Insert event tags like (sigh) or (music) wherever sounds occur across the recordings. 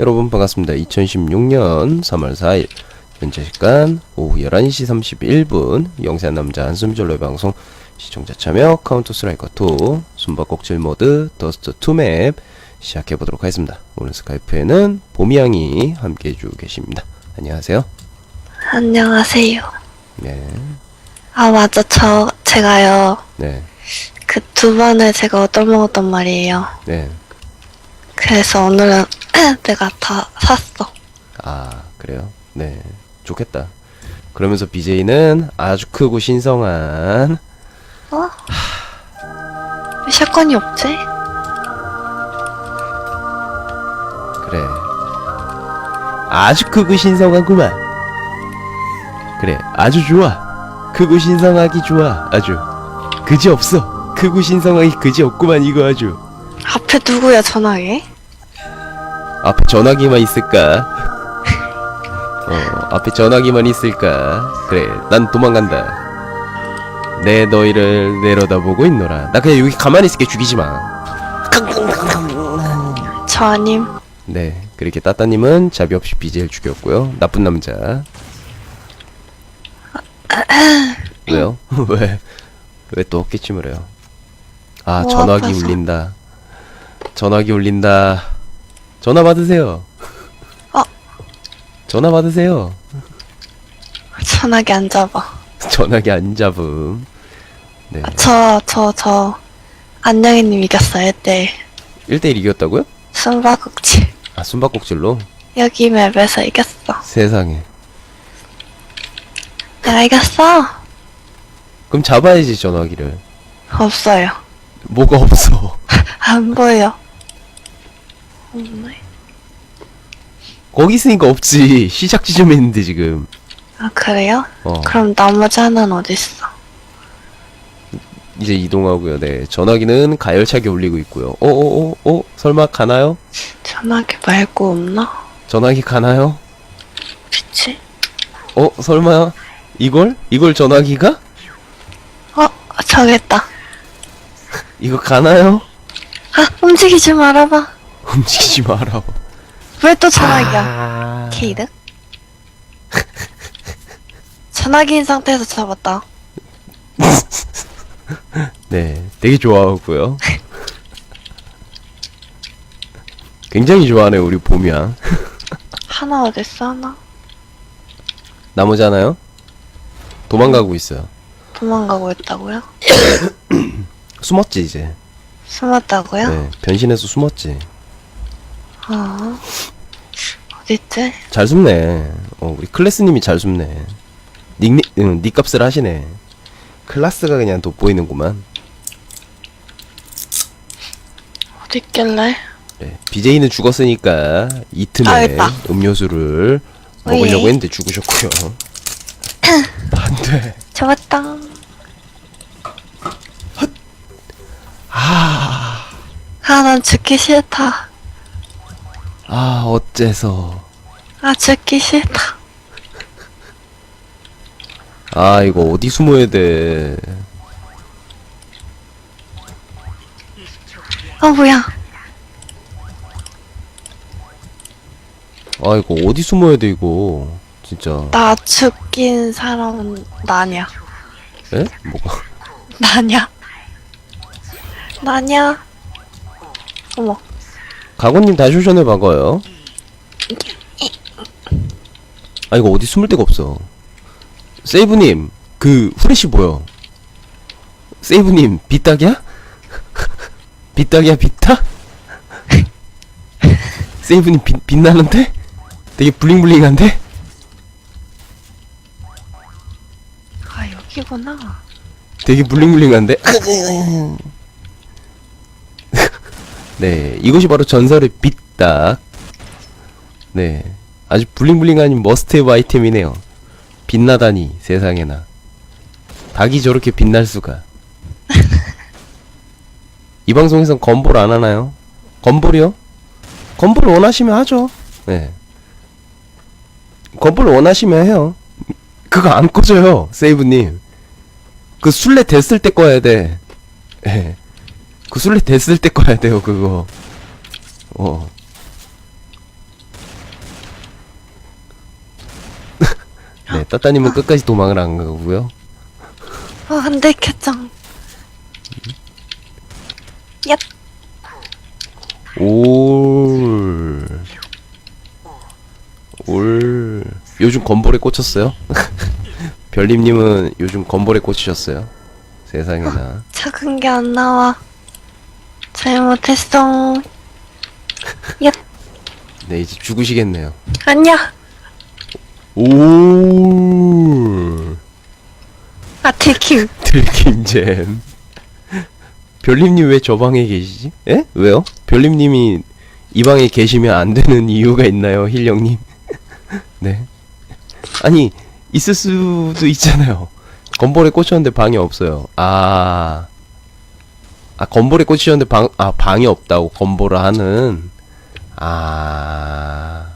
여러분 반갑습니다. 2016년 3월 4일 현재 시간 오후 11시 31분 영세한 남자 한숨절로의 방송 시청자 참여 카운터 스트라이커 2 숨바꼭질 모드 더스트 2맵 시작해 보도록 하겠습니다. 오늘 스카이프에는 봄이양이 함께 해주고 계십니다. 안녕하세요. 안녕하세요. 네, 아, 맞아. 저, 제가요. 네, 그 두 번을 제가 얻어먹었단 말이에요. 네. 그래서 오늘은 (clears throat) 내가 다 샀어. 아 그래요? 네, 좋겠다. 그러면서 BJ는 아주 크고 신성한 어? 왜 샷건이 없지? 그래. 아주 크고 신성하구만. 그래, 아주 좋아. 크고 신성하기 좋아. 아주. 그지 없어. 크고 신성하기 그지 없구만, 이거 아주. 앞에 누구야, 전화기? 앞에 전화기만 있을까? (laughs) 어, 앞에 전화기만 있을까? 그래, 난 도망간다. 내 너희를 내려다보고 있노라. 나 그냥 여기 가만히 있을게 죽이지 마. 저 아님. 네, 그렇게 따따님은 자비 없이 BJ를 죽였고요. 나쁜 남자. (clears throat) 왜요? (laughs) 왜? 왜 또 어깨침을 해요? 아, 뭐 전화기 아파서. 울린다. 전화기 울린다. 전화 받으세요. 어. 전화 받으세요. 전화기 안 잡아. 전화기 안 잡음. 네. 아, 저, 저, 저. 안녕이님 이겼어요, 때. 1대1 이겼다고요? 숨바꼭질. 아, 숨바꼭질로? 여기 맵에서 이겼어. 세상에. 내가 이겼어? 그럼 잡아야지, 전화기를. 없어요. 뭐가 없어. (laughs) 안 보여. 없네. 거기 있으니까 없지. 시작 지점에 있는데, 지금. 아, 그래요? 어. 그럼 나머지 하나는 어딨어? 이제 이동하고요. 네. 전화기는 가열차게 울리고 있고요. 어어어 어, 설마 가나요? 전화기 말고 없나? 전화기 가나요? 그치? 어 설마 이걸 이걸 전화기가 어, 정했다. 이거 가나요? 아, 움직이지 말아봐. 움직이지 마라. 왜 또 전화기야? 아... 케이드? 전화기인 상태에서 잡았다. 네, 되게 좋아하고요. 굉장히 좋아하네 우리 봄이야. 하나 어딨어, 하나? 나머지 하나요? 도망가고 있어요. 도망가고 있다고요? (coughs) 숨었지 이제. 숨었다고요? 네, 변신해서 숨었지. 어. 어딨지? 잘 숨네. 어, 우리 클래스님이 잘 숨네. 닉, 응, 닉 값을 하시네. 클라스가 그냥 돋보이는구만. 어딨길래? 네. BJ는 죽었으니까 이 틈에 아. 음료수를 왜? 먹으려고 했는데 죽으셨고요. (laughs) 안 돼. 잡았다. 아, 아, 난 죽기 싫다. 아, 어째서. 아, 죽기 싫다. 아, 이거 어디 숨어야 돼. 어, 뭐야? 아, 이거 어디 숨어야 돼, 이거. 진짜. 나 죽긴 사람은 나냐. 에? 뭐가? 나냐? 나냐? 어머, 가고님 다시 오션을 박아요. 아, 이거 어디 숨을 데가 없어. 세이브님, 그, 후레쉬 보여. 세이브님, 빗딱이야? 빗딱이야, 빗딱? 세이브님, 빛, 빛나는데? 되게 블링블링한데? 아, 여기구나. 되게 블링블링한데? (laughs) 네, 이것이 바로 전설의 빗딱. 네, 아주 블링블링한 머스트헤브 아이템이네요. 빛나다니, 세상에나. 닭이 저렇게 빛날 수가. (laughs) 이 방송에선 건볼 안 하나요? 건볼이요? 건볼을 원하시면 하죠. 네. 건볼을 원하시면 해요. 그거 안 꺼져요, 세이브님. 그 술래 됐을 때 꺼야 돼. 예. 그 술래 됐을 때 꺼야 돼요 그거 어 (laughs) 네, 따따님은 끝까지 도망을 안 가고요. 어, 안돼 켰정. 야, 올. 올. 요즘 건볼에 꽂혔어요? (laughs) 별님님은 요즘 건볼에 꽂히셨어요? 세상에나. 어, 작은 게 안 나와. 잘못했어. 야, 네, 이제 죽으시겠네요. 아니야. 올. 아, 들킴. 들킴잼. 별님님 왜 저 방에 계시지? 에? 왜요? 별님님이 이 방에 계시면 안 되는 이유가 있나요, 힐령님? (laughs) 네. 아니, 있을 수도 있잖아요. 건볼에 꽂혔는데 방이 없어요. 아. 아, 건볼에 꽂히셨는데 방, 아, 방이 없다고, 건볼을 하는. 아.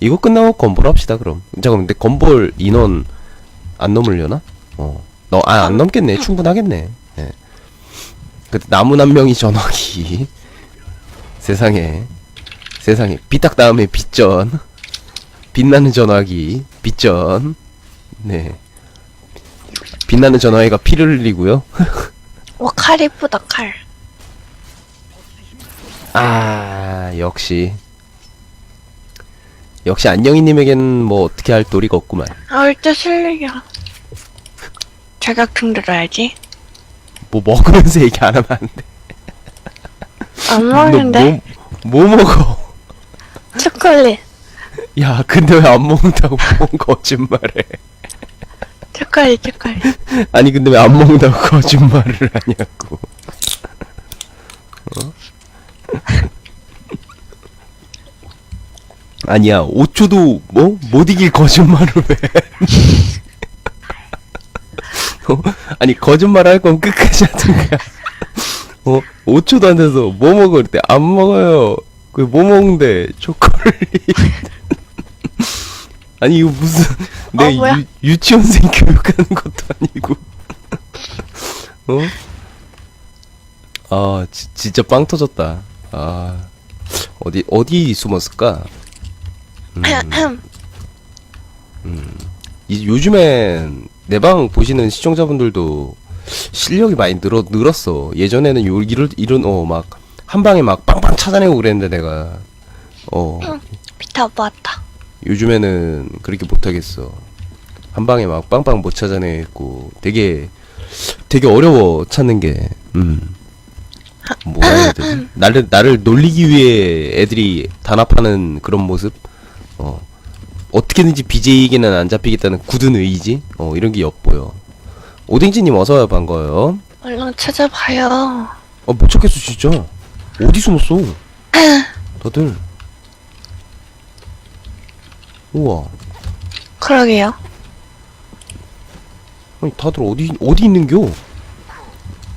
이거 끝나고 건볼 합시다, 그럼. 잠깐만, 근데 건볼 인원 안 넘으려나? 어. 너, 아, 안 넘겠네. 충분하겠네. 예. 그 나무 한 명이 전화기. (laughs) 세상에. 세상에. 비딱 다음에 빗전. 빛나는 전화기. 빗전. 네. 빛나는 전화기가 피를 흘리고요. (laughs) 와, 칼 이쁘다, 칼. 아, 역시. 역시 안녕이님에게는 뭐 어떻게 할 도리가 없구만. 아, 일단 실력이야. 자격증 들어야지. 뭐 먹으면서 얘기 안 하면 안 돼. 안너 먹는데? 뭐, 뭐 먹어? 초콜릿. 야, 근데 왜 안 먹는다고 뭔 거짓말해. 초콜릿, 초콜릿. 아니, 근데 왜 안 먹는다고 거짓말을 하냐고. 어? 아니야, 5초도, 뭐? 못 이길 거짓말을 왜. (laughs) 어? 아니, 거짓말 할 거면 끝까지 하든가. 어? 5초도 안 돼서 뭐 먹을 때안 먹어요. 그 뭐 먹는데 초콜릿. (laughs) 아니 이거 무슨 내 어, 뭐야? 유, 유치원생 교육하는 것도 아니고. (laughs) 어? 아 지, 진짜 빵 터졌다. 아 어디 어디 숨었을까? 음, 이, 요즘엔 내 방 보시는 시청자분들도 실력이 많이 늘어 늘었어. 예전에는 요 이런 이런 어막 한 방에 막 빵빵 찾아내고 그랬는데 내가 어 비타 모았다. 요즘에는 그렇게 못 하겠어. 한 방에 막 빵빵 못 찾아내고 되게 되게 어려워 찾는 게. 음. 뭐라 해야 되지? (clears throat) 나를 나를 놀리기 위해 애들이 단합하는 그런 모습. 어. 어떻게든지 BJ에게는 안 잡히겠다는 굳은 의지. 어, 이런 게 엿보여. 오뎅지님 어서와요, 반가워요. 얼른 찾아봐요. 어, 못 찾겠어, 진짜. 어디 숨었어? (laughs) 다들. 우와. 그러게요. 아니, 다들 어디, 어디 있는겨?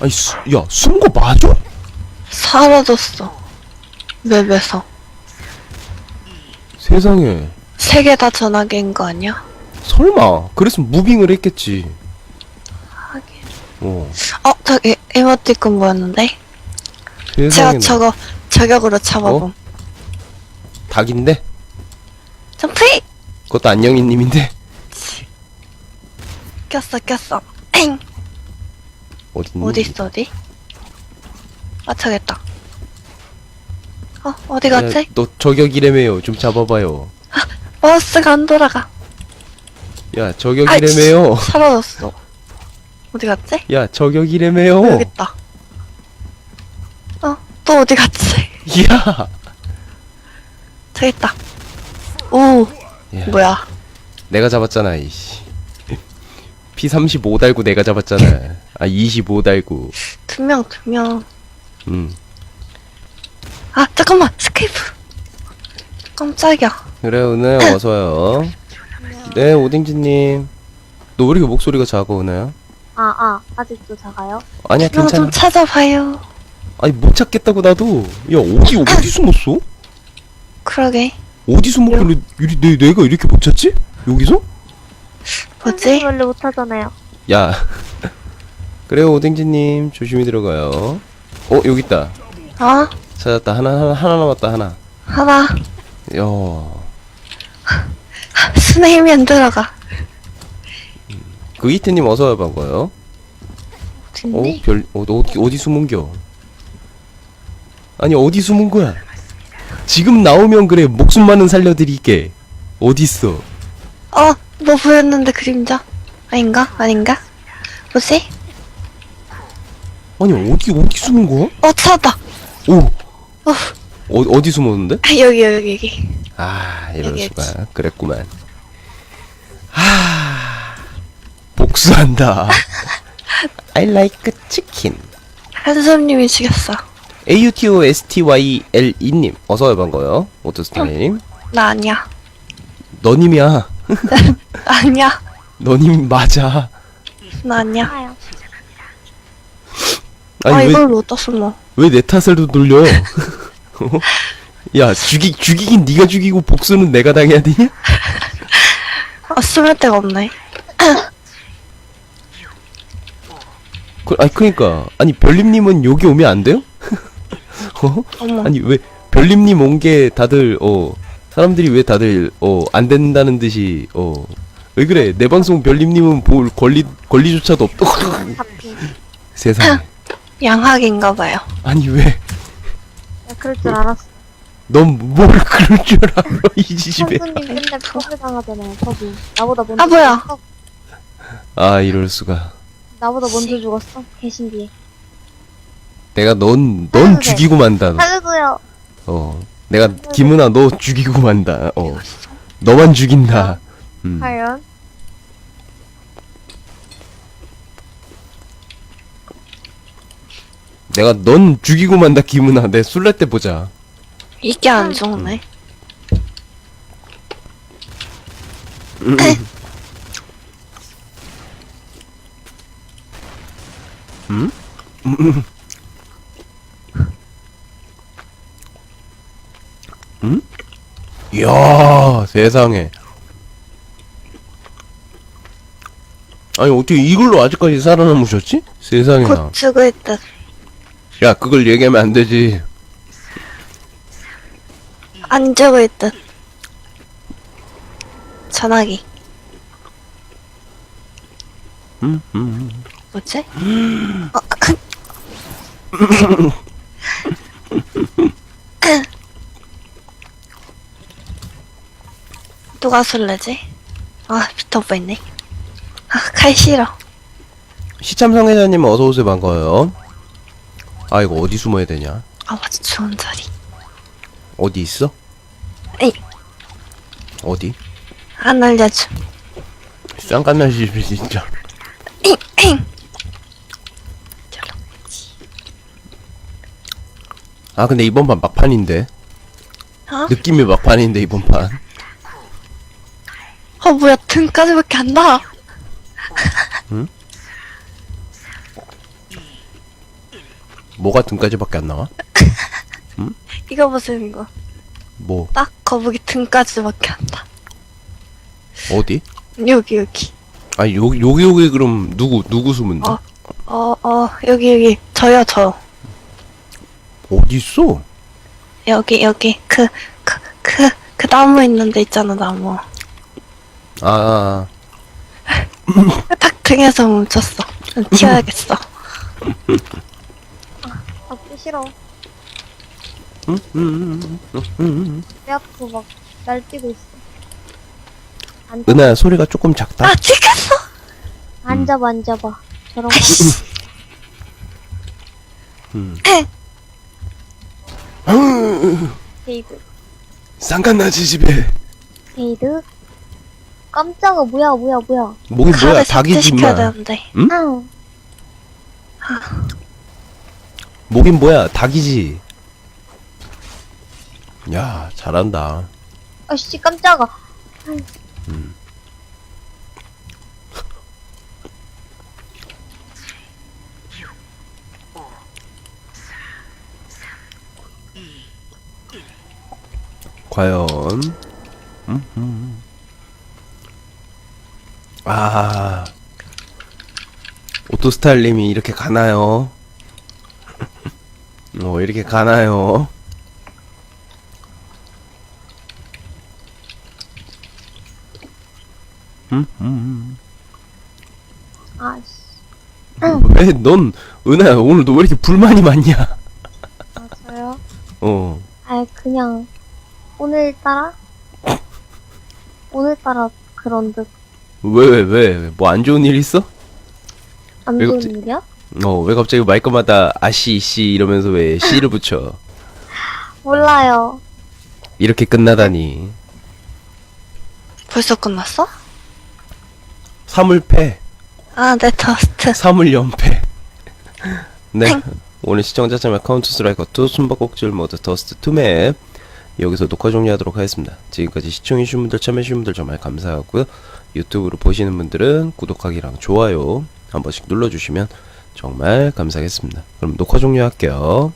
아니, 수, 야, 숨은 거 맞아? 사라졌어. 웹에서. 세상에. 세 개 다 전화기인 거 아니야? 설마. 그랬으면 무빙을 했겠지. 하긴. 어. 어, 저기 이모티콘 뭐였는데? 제가 세상에. 저거 저격으로 잡아봄. 닭인데? 점프! 그것도 안녕이님인데? 꼈어, 꼈어. 엥! 어딨니? 어디 있어, 어디? 아, 저겠다. 어, 어디 야, 갔지? 너 저격이래매요. 좀 잡아봐요. 마우스가 안 돌아가. 야, 저격이래매요. 사라졌어. 어디 갔지? 야, 저격이래매요. 어, 여기 있다. 어, 또 어디 갔지? 야. 저기 있다. 오, 야. 뭐야. 내가 잡았잖아, 이씨. P35 달고 내가 잡았잖아. 아, 25 달고. 두 명, 두 명. 음. 아, 잠깐만, 스케이프. 깜짝이야. 그래, 오늘 어서와요. 네, 오딩지님. 너 왜 이렇게 목소리가 작아, 오나요? 아, 아, 아직도 작아요? 아니야, 형 괜찮아. 좀 찾아봐요. 아니, 못 찾겠다고, 나도. 야, 어디, 어디 숨었어? 그러게. 어디 숨었길래, 이리, 내, 내가 이렇게 못 찾지? 여기서? 뭐지? 원래 못하잖아요. 야. (laughs) 그래요, 오딩지님. 조심히 들어가요. 어, 여기 있다. 어? 찾았다. 하나, 하나, 하나 남았다, 하나. 하나. 야. 순에 힘이 안 들어가. 그 이트님 어서 반가워요. 어, 어딘데? 별, 어, 너 어디, 어디 숨은겨? 아니, 어디 숨은 거야? 지금 나오면 그래, 목숨만은 살려드릴게. 어딨어? 어, 뭐 보였는데 그림자? 아닌가? 아닌가? 뭐지? 아니, 어디, 어디 숨은 거야? 어, 찾았다. 오! 어, 어, 어디 숨었는데? 아, 여기, 여기, 여기. 아, 이럴 여기 수가. 그랬구만. 하, 복수한다. (laughs) I like chicken. 한숨님이 죽였어. AUTOSTYLE님, 어서 반가워요. 오토스타님. 나 아니야. 너님이야. (laughs) 아니야. 너님 맞아. 나 아니야. 아, 아니, 왜, 이걸 어디다 숨어? 왜 내 탓을 돌려? 어? (laughs) 야, 죽이, 죽이긴 네가 죽이고 복수는 내가 당해야 되냐? 아, 숨을 데가 없네. (coughs) 그, 아니, 그니까. 아니, 별님님은 여기 오면 안 돼요? (laughs) 어? 어머. 아니, 왜, 별님님 온 게 다들, 어, 사람들이 왜 다들, 어, 안 된다는 듯이, 어, 왜 그래? 내 방송 별님님은 볼 권리, 권리조차도 없고. 잡히. (laughs) 세상에. 양학인가 봐요. 아니, 왜, 야, 그럴 줄 알았어. 넌 뭘 그럴 줄 알아, 이 집에. 선수님 맨날 퍼블 당하잖아요, 퍼블. 나보다 먼저 아, 뭐야? 죽었어. 아, 이럴 수가. 나보다 먼저 죽었어. 계신 뒤에. 내가 넌, 넌 살려주세요. 죽이고 만다. 너. 살려줘요. 어. 내가, 김은아, 너 죽이고 만다. 어. 너만 죽인다. 음. 과연? 내가 넌 죽이고 만다, 김은아. 내 술래 때 보자. 이게 안. 음? 음? 이야, 세상에. 아니, 어떻게 이걸로 아직까지 살아남으셨지? 세상에나. 곧 죽을 듯. 야, 그걸 얘기하면 안 되지. 안 죽을 듯. 전화기. 음, 음. 뭐지? (gasps) 어, 누가 술래지? 아, 비터 오빠 있네. 아, 칼 싫어. 시참성 회장님 어서오세요, 반가워요. 아, 이거 어디 숨어야 되냐? 아, 맞아, 좋은 자리. 어디 있어? 에이. 어디? 안 알려줘. 집이 진짜. 아, 근데 이번 판 막판인데. 어? 느낌이 막판인데, 이번 판. 어, 뭐야, 등까지밖에 안 나. 뭐가 등까지밖에 안 나와? (laughs) 이거 보세요, 이거. 뭐, 딱 거북이 등까지밖에 안 나. 어디? 여기, 여기. 아니, 여기, 여기, 여기, 그럼, 누구, 누구 숨은데? 어. 어, 어, 여기, 여기. 저요, 저. 어디 있어? 여기, 여기. 그, 그, 그, 그 나무 있는데 있잖아, 나무. 아, 아, (laughs) 딱 등에서 멈췄어. (laughs) 튀어야겠어. 싫어. 음, 음, 음, 음. 내 앞으로 막 날뛰고 있어. 은하야, 소리가 조금 작다. 아, 찍혔어! 앉아봐, 앉아봐. 저런 거. 아이씨. 음. 데이드. 쌍깐나지 집에. 데이드? 깜짝아, 뭐야, 뭐야, 뭐야. 목이 뭐야, 닭이지, 임마. 되는데. 응. 목인 뭐야, 닭이지. 야, 잘한다. 아씨, 깜짝아. 과연 음, 음. 아 오토스타일님이 이렇게 가나요? 어 이렇게 가나요? 음, 음. 아씨. 왜 넌 은하야 오늘 너 왜 이렇게 불만이 많냐? 맞아요. 어. 아 그냥 오늘따라 오늘따라 그런 듯안왜왜 왜 뭐 안 좋은 일 있어? 왜 좋은 갑자기- 일이야? 어 왜 갑자기 말끝마다 아씨 씨 이러면서 왜 씨를 붙여? 몰라요. 이렇게 끝나다니. 벌써 끝났어? 사물패, 아, 내 더스트. 사물연패. (laughs) 네. 오늘 시청자 참여 카운트 스트라이커 2 숨바꼭질 모드 더스트 2맵 여기서 녹화 종료하도록 하겠습니다. 지금까지 시청해주신 분들 참여해주신 분들 정말 감사하고요. 유튜브로 보시는 분들은 구독하기랑 좋아요 한 번씩 눌러주시면 정말 감사하겠습니다. 그럼 녹화 종료할게요.